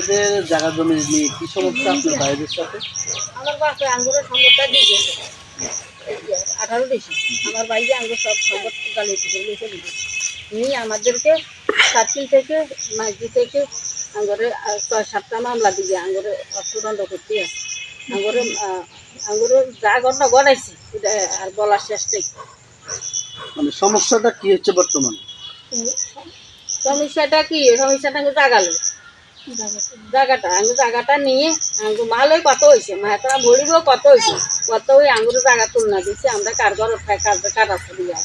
আপনাদের জায়গা জমি নিয়ে কি সমস্যা আপনার ভাইদের সাথে? আমার বাপে আঙ্গুরের সম্পদটা দিয়ে গেছে আঠারো দিয়েছি। আমার বাইরে আঙ্গুর সব সম্পদ গালিয়েছে লিখে দিয়েছে। নিয়ে আমাদেরকে সাতদিন থেকে মাঝি থেকে আঙ্গুরে ছয় সাতটা মামলা দিয়ে আঙ্গুরে অর্থদণ্ড করতে আছে। আঙ্গুরে আহ, আঙ্গুরের যা ঘটনা ঘটাইছি আর বলার শেষ নেই। মানে সমস্যাটা কি হচ্ছে বর্তমানে? সমস্যাটা কি? সমস্যাটা জাগালো। জায়গাটা আঙ্গুর জায়গাটা নিয়ে আঙ্গুর মাল ওই কত হয়েছে মায়েরা বলিব কত হয়েছে কত ওই আঙ্গুর জায়গা তুলনা দিচ্ছে আমরা কারগর কার কাটা চলে যায়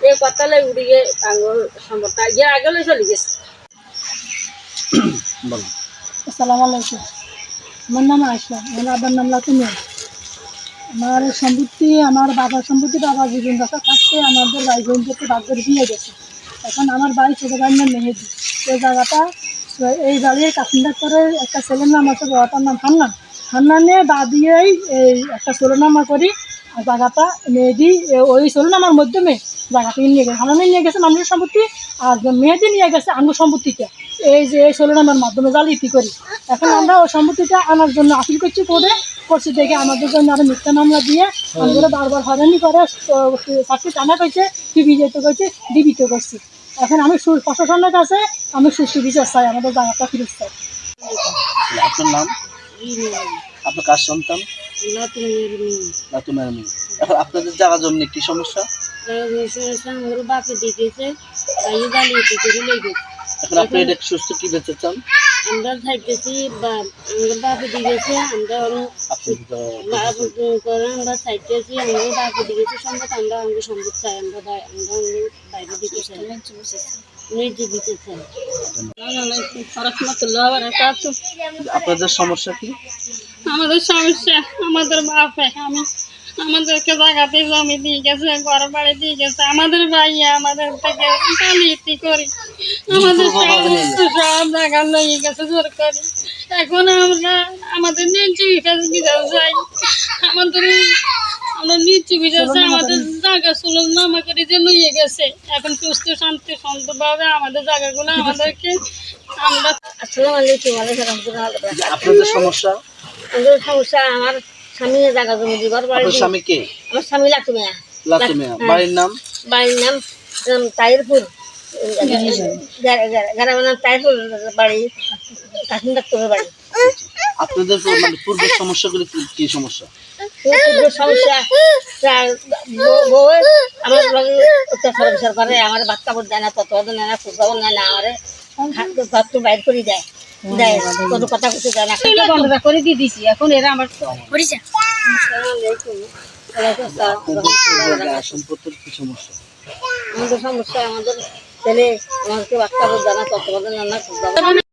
এই কথালে উড়িয়ে আঙ্গুর সম্পদটা ইয়ে আগে চলে গেছে। আসসালামু আলাইকুম। আমার নাম আয়সা আমার আব্বার নাম লাতুমিয়া আমার সম্পত্তি আমার বাবার সম্পত্তি বাবা জীবন দশা থাকতে আমাদের ভাই বোনদেরকে বাপের বিয়ে গেছে। এখন আমার বাড়ি ছোটো নাম মেহেদি। এই জায়গাটা এই বাড়ির কাসিন্দার করে একটা ছেলের নাম আছে বড়টার নাম হান্নান। হান্নানে বা দিয়েই এই একটা ষোলোনামা করি, আর জায়গাটা মেহেদি ওই ষোলোনামার মাধ্যমে জায়গাটা নিয়ে গেছে। হান্নানে নিয়ে গেছে মানুষের সম্পত্তি, আর মেহেদি নিয়ে গেছে আঙ্গুর সম্পত্তিটা এই যে এই ষোলোনামার মাধ্যমে জালিয়াতি করি? এখন আমরা ওই সম্পত্তিটা আনার জন্য আপিল করছি করে করছি দেখে আমাদের জন্য আরও মিথ্যা মামলা দিয়ে আমরা বারবার হয়রানি করে চাকরি টানা করছে, টিভি যেতে করছে ডিবিত করছি। এখন আমি প্রশাসনের কাছে আমি সুস্থ বিচার চাই আমাদের জায়গাটা ফিরে চাই। আপনার নাম? আপনার কার সন্তান? নাতুনের মেয়ে এখন আপনাদের জায়গা জমি কি সমস্যা? আঙ্গুর বাপে দিতেছে বাইরে গালিয়েছে করে লেগে এখন আপনি এটা সুস্থ কি বেঁচে চান? আমরা চাইতেছি বা আঙ্গুর বাপে দিয়েছে আমরা করে আমরা চাইতেছি আঙ্গুর বাপে দিয়েছে সম্পদ আমরা আঙ্গুর সম্পদ চাই আমরা আমরা বাইরে দিতে চাই। আপনাদের সমস্যা কি? আমাদের সমস্যা আমাদের বাপে আমি আমাদেরকে জায়গাতে জমি দিয়ে গেছে ঘর বাড়ি দিয়ে গেছে। আমাদের ভাইয়া আমাদের থেকে গালিতি করি আমাদের সব জায়গা লইয়ে গেছে জোর করি এখন আমরা আমাদের নিচু বিকাশ বিধান চাই। আমাদের আমরা নিচু চাই আমাদের জায়গা সুলভ নামা করে যে লইয়ে গেছে। এখন সুস্থ শান্তি শান্তভাবে আমাদের জায়গাগুলো আমাদেরকে আমরা আসসালামু আলাইকুম ওয়ালাইকুম রহমতুল্লাহ। আপনাদের সমস্যা? আমাদের সমস্যা আমার স্বামী জায়গা জমি দিবার বাড়ি স্বামী কে? আমার স্বামী মেয়া লাতুমিয়া বাড়ির নাম? বাড়ির নাম উম, তাহিরপুর। গ্রামের নাম তাহিরপুর বাড়ি। কাশিম ডাক্তারের বাড়ি। আপনাদের মানে পূর্বের সমস্যাগুলি কি- কি সমস্যা? সমস্যা বউ- আমার অত্যাচার বিচার করে আমার ভাত কাপড় দেয় না তত্ত্ব নেয় না খুব নেয় না আমার তো বাইর করে দেয়। কোনো কথা কিছু জানা বন্ধটা করে দিয়ে দিছি এখন এরা আমার সমস্যা আমাদের সমস্যা আমাদের ছেলে আমাদেরকে বাচ্চা জানা তত্ত্বাবধান জানা খুব